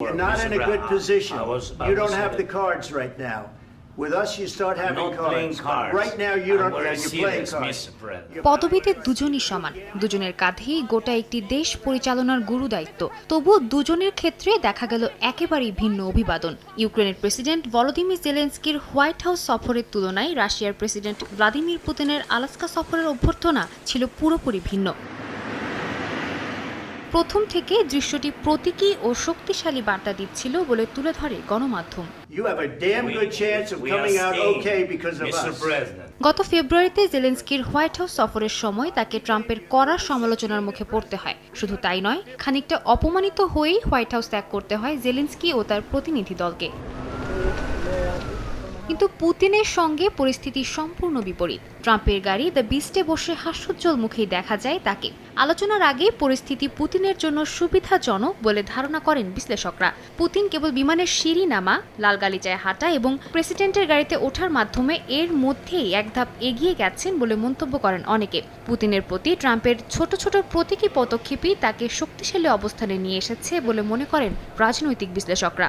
You're not in a good position. I was- I You was don't have the cards right now. With us, you start I'm having not playing cards. cards. Right now, you I'm don't, very you're playing serious, cards. Mr. President. পদবিতে দুজনই সমান দুজনের কাঁধেই গোটা একটি দেশ পরিচালনার গুরু দায়িত্ব তবুও দুজনের ক্ষেত্রে দেখা গেল একেবারেই ভিন্ন অভিবাদন ইউক্রেনের প্রেসিডেন্ট ভলোদিমির জেলেন্সকির হোয়াইট হাউস সফরের তুলনায় রাশিয়ার প্রেসিডেন্ট ভ্লাদিমির পুতিনের আলাস্কা সফরের অভ্যর্থনা ছিল পুরোপুরি ভিন্ন প্রথম থেকে দৃশ্যটি প্রতীকী ও শক্তিশালী বার্তা দিচ্ছিল বলে তুলে ধরে গণমাধ্যম. গত ফেব্রুয়ারিতে জেলেন্সকির হোয়াইট হাউস সফরের সময় তাকে ট্রাম্পের কড়া সমালোচনার মুখে পড়তে হয়। শুধু তাই নয় খানিকটা অপমানিত হয়েই হোয়াইট হাউস ত্যাগ করতে হয় জেলেন্সকি ও তার প্রতিনিধি দলকে। কিন্তু পুতিনের সঙ্গে পরিস্থিতি সম্পূর্ণ বিপরীত। ট্রাম্পের গাড়ি দ্য বিস্টে বসে হাস্যোজ্জ্বল মুখেই দেখা যায় তাকে। আলোচনার আগে পরিস্থিতি পুতিনের জন্য সুবিধাজনক বলে ধারণা করেন বিশ্লেষকরা। পুতিন কেবল বিমানের সিঁড়ি নামা, লাল গালিচায় হাঁটা এবং প্রেসিডেন্টের গাড়িতে ওঠার মাধ্যমে এর মধ্যেই এক ধাপ এগিয়ে গেছেন বলে মন্তব্য করেন অনেকে। পুতিনের প্রতি ট্রাম্পের ছোট ছোট প্রতীকী পদক্ষেপই তাকে শক্তিশালী অবস্থানে নিয়ে এসেছে বলে মনে করেন রাজনৈতিক বিশ্লেষকরা।